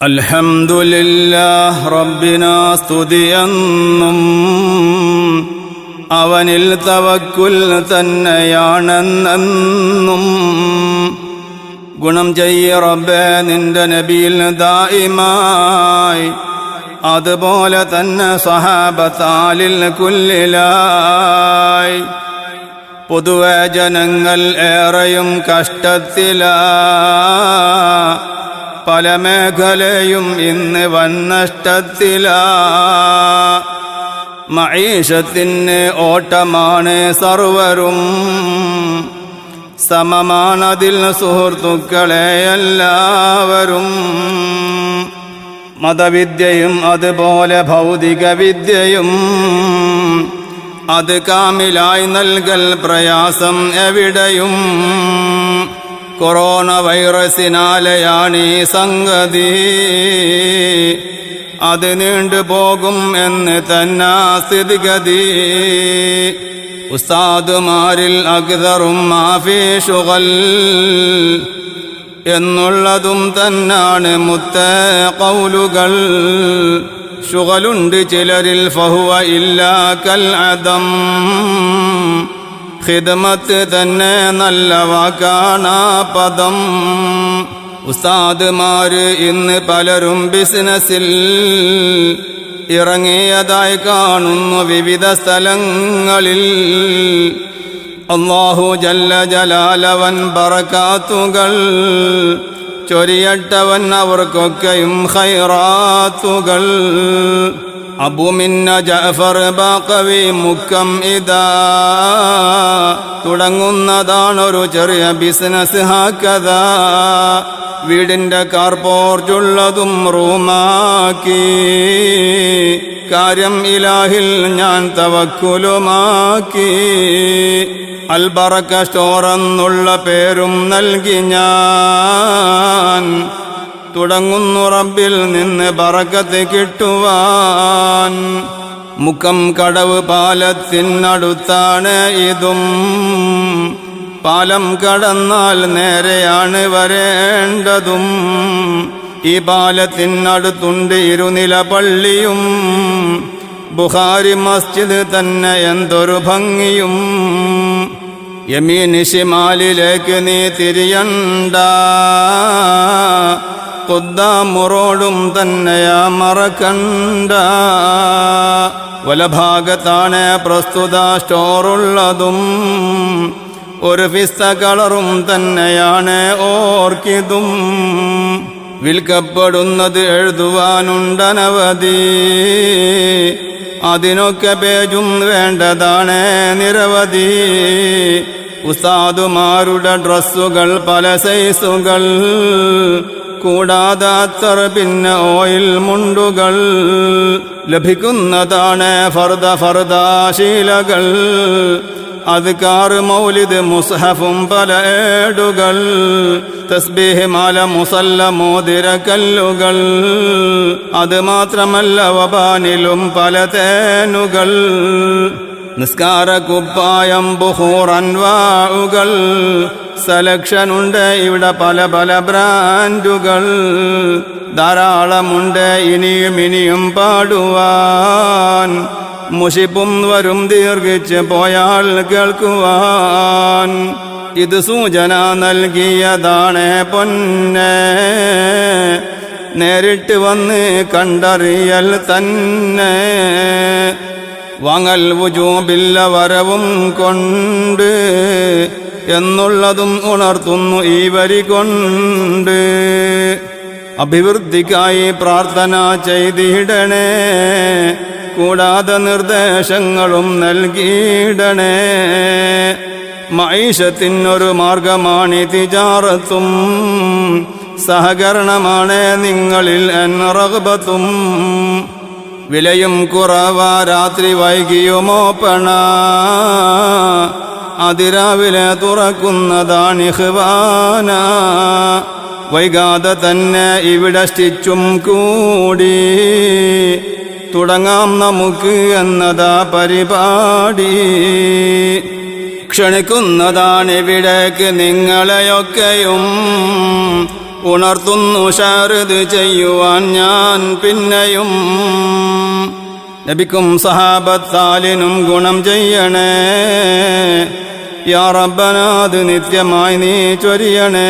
അൽഹംദുലില്ലാഹ് റബ്ബിന സ്തുതിയെന്നും അവനിൽ തവക്കുൽ തന്നെയാണെന്നെന്നും ഗുണം ചെയ്യ റബ്ബേ നിന്റെ നബിയിൽ ദായിമായി അതുപോലെ തന്നെ സഹാബത്താലിൽ കുല്ലിലായി. പൊതുവെ ജനങ്ങൾ ഏറെയും കഷ്ടത്തിലാ. പല മേഖലയും ഇന്ന് വൻ നഷ്ടത്തില മഹീഷത്തിന് ഓട്ടമാണ് സർവരും. സമമാണതിൽ സുഹൃത്തുക്കളെ എല്ലാവരും. മതവിദ്യയും അതുപോലെ ഭൗതിക വിദ്യയും അത് കാമിലായി നൽകൽ പ്രയാസം എവിടെയും. കൊറോണ വൈറസിനാലെയാണ് ഈ സംഗതി. അത് നീണ്ടുപോകും എന്ന് തന്നെ സ്ഥിതിഗതി. ഉസ്താദുമാരിൽ അഗ്തറും മാഫീഷുകൾ എന്നുള്ളതും തന്നാണ് മുത്ത കൗലുകൾ. ഷുഗലുണ്ട് ചിലരിൽ ഫഹുവ ഇല്ലാ കൽ അദം. ഖിദ്മത്ത് തന്നെ നല്ല വാക്കാണാ പദം. ഉസ്താദ്മാര് ഇന്ന് പലരും ബിസിനസ്സിൽ ഇറങ്ങിയതായി കാണുന്നു വിവിധ സ്ഥലങ്ങളിൽ. അള്ളാഹു ജല്ല ജലാലവൻ ബറക്കാത്തുകൾ ചൊരിയട്ടവൻ അവർക്കൊക്കെയും ഖൈറാത്തുകൾ അബുമിന്ന ജഫർ ബാക്കവി മുക്കം ഇതാ തുടങ്ങുന്നതാണൊരു ചെറിയ ബിസിനസ് ഹാക്കഥ വീടിന്റെ കാർപോർച്ചുള്ളതും റൂമാക്കി. കാര്യം ഇലാഹിൽ ഞാൻ തവക്കുലുമാക്കി. അൽബറക്ക സ്റ്റോർ എന്നുള്ള പേരും നൽകി ഞാൻ. തുടങ്ങുന്നു റബ്ബിൽ നിന്ന് പറക്കത്ത് കിട്ടുവാൻ. മുഖം കടവ് പാലത്തിനടുത്താണ് ഇതും. പാലം കടന്നാൽ നേരെയാണ് വരേണ്ടതും. ഈ പാലത്തിനടുത്തുണ്ട് ഇരുനില പള്ളിയും. ബുഹാരി മസ്ജിദ് തന്നെ എന്തൊരു ഭംഗിയും. യമീനിഷിമാലിലേക്ക് നീ തിരിയണ്ട. കൊദ്ദാമുറോടും തന്നെയാ മറക്കണ്ട. വലഭാഗത്താണ് പ്രസ്തുത സ്റ്റോറുള്ളതും. ഒരു ഫിസ്ത കളറും തന്നെയാണ് ഓർക്കിതും. വിൽക്കപ്പെടുന്നത് എഴുതുവാനുണ്ടനവധി. അതിനൊക്കെ പേജും വേണ്ടതാണ് നിരവധി. ഉസ്താദുമാരുടെ ഡ്രസ്സുകൾ പല സൈസുകൾ. കൂടാതെ അത്തർ പിന്നെ ഓയിൽ മുണ്ടുകൾ ലഭിക്കുന്നതാണ് ഫർദ ഫർദാശീലകൾ അദ്കാർ മൗലിദ് മുസ്ഹഫും പല ഏടുകൾ. തസ്ബീഹ് മാല മുസല്ല മോതിര കല്ലുകൾ. അത് മാത്രമല്ല വബാനിലും പല തേനുകൾ. നിസ്കാര കുപ്പായം ബുഹൂർ സെലക്ഷൻ ഉണ്ട്. ഇവിടെ പല പല ബ്രാൻഡുകൾ ധാരാളമുണ്ട്. ഇനിയും ഇനിയും പാടുവാൻ മുഷിപ്പും വരും ദീർഘിച്ച് പോയാൽ കേൾക്കുവാൻ. ഇത് സൂചന നൽകിയതാണ് പൊന്നെ. നേരിട്ട് വന്ന് കണ്ടറിയൽ തന്നെ. വാങ്ങൽ വുജൂബില്ല വരവും കൊണ്ട് എന്നുള്ളതും ഉണർത്തുന്നു ഈ വരി കൊണ്ട്. അഭിവൃദ്ധിക്കായി പ്രാർത്ഥന ചെയ്തിടണേ കൂടാതെ നിർദ്ദേശങ്ങളും നൽകിയിടണേ. മൈഷത്തിനൊരു മാർഗമാണ് തിജാറത്തും സഹകരണമാണ് നിങ്ങളിൽ എന്നറകബത്തും വിലയും കുറവ രാത്രി വൈകിയുമോപ്പണ അതിരാവിലെ തുറക്കുന്നതാണ് ഹിവാന വൈകാതെ തന്നെ ഇവിടെ സ്റ്റിച്ചും കൂടി. തുടങ്ങാം നമുക്ക് എന്നതാ പരിപാടി. ക്ഷണിക്കുന്നതാണ് ഇവിടേക്ക് നിങ്ങളെയൊക്കെയും. ഉണർത്തുന്നു ശാരദ് ചെയ്യുവാൻ ഞാൻ പിന്നെയും. നബിക്കും സഹാബത്താലിനും ഗുണം ചെയ്യണേ. യാ നിത്യമായി നീ ചൊരിയണേ.